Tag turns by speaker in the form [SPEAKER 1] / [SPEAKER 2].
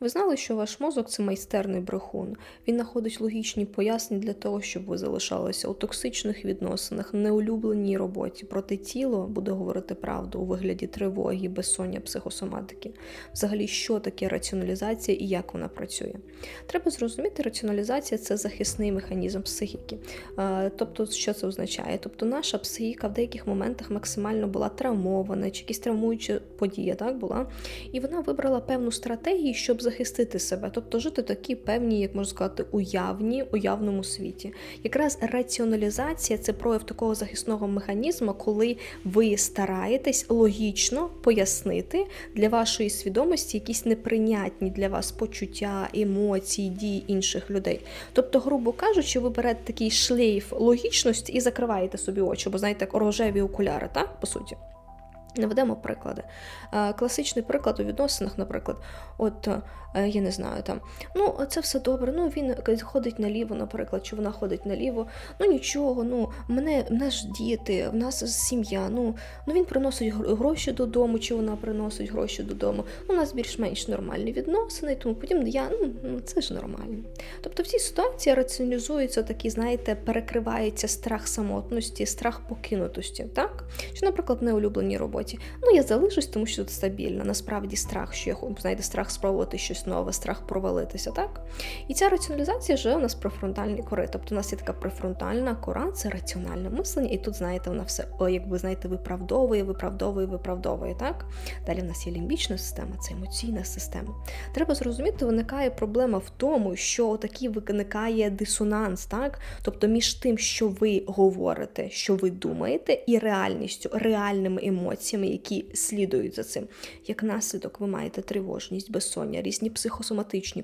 [SPEAKER 1] Ви знали, що ваш мозок це майстерний брехун. Він знаходить логічні пояснення для того, щоб ви залишалися у токсичних відносинах, неулюбленій роботі. Проте тіло буде говорити правду у вигляді тривоги, безсоння, психосоматики. Взагалі, що таке раціоналізація і як вона працює? Треба зрозуміти, раціоналізація це захисний механізм психіки. Тобто, що це означає? Тобто, наша психіка в деяких моментах максимально була травмована, чи якась травмуюча подія так була, і вона вибрала певну стратегію, щоб захистити себе, тобто жити такі певні, як можна сказати, уявні, уявному світі. Якраз раціоналізація це прояв такого захисного механізму, коли ви стараєтесь логічно пояснити для вашої свідомості якісь неприйнятні для вас почуття, емоції, дії інших людей. Тобто, грубо кажучи, ви берете такий шлейф логічності і закриваєте собі очі, бо знаєте, рожеві окуляри, так, по суті. Наведемо приклади. Е, Класичний приклад у відносинах, наприклад, от е, я не знаю, там ну це все добре. Ну він ходить наліво, наприклад, чи вона ходить наліво. Ну нічого, ну мене нас ж діти, в нас сім'я. Ну ну він приносить гроші додому, чи вона приносить гроші додому. Ну, у нас більш-менш нормальні відносини, тому потім я ну ну, це ж нормально. Тобто в цій ситуації раціоналізується такий, знаєте, перекривається страх самотності, страх покинутості, так? Чи, наприклад, в неулюбленій роботі. Ну, я залишусь, тому що тут стабільно. Насправді страх, що я знаєте, страх спробувати щось нове, страх провалитися, так? І ця раціоналізація живе у нас префронтальній кори. Тобто у нас є така префронтальна кора, це раціональне мислення, і тут, знаєте, вона все, якби знаєте, виправдовує, виправдовує, виправдовує, так? Далі в нас є лімбічна система, це емоційна система. Треба зрозуміти, виникає проблема в тому, що такий виникає дисонанс, так? Тобто між тим, що ви говорите, що ви думаєте, і реальністю, реальними емоціями, які слідують за цим. Як наслідок, ви маєте тривожність, безсоння, різні психосоматичні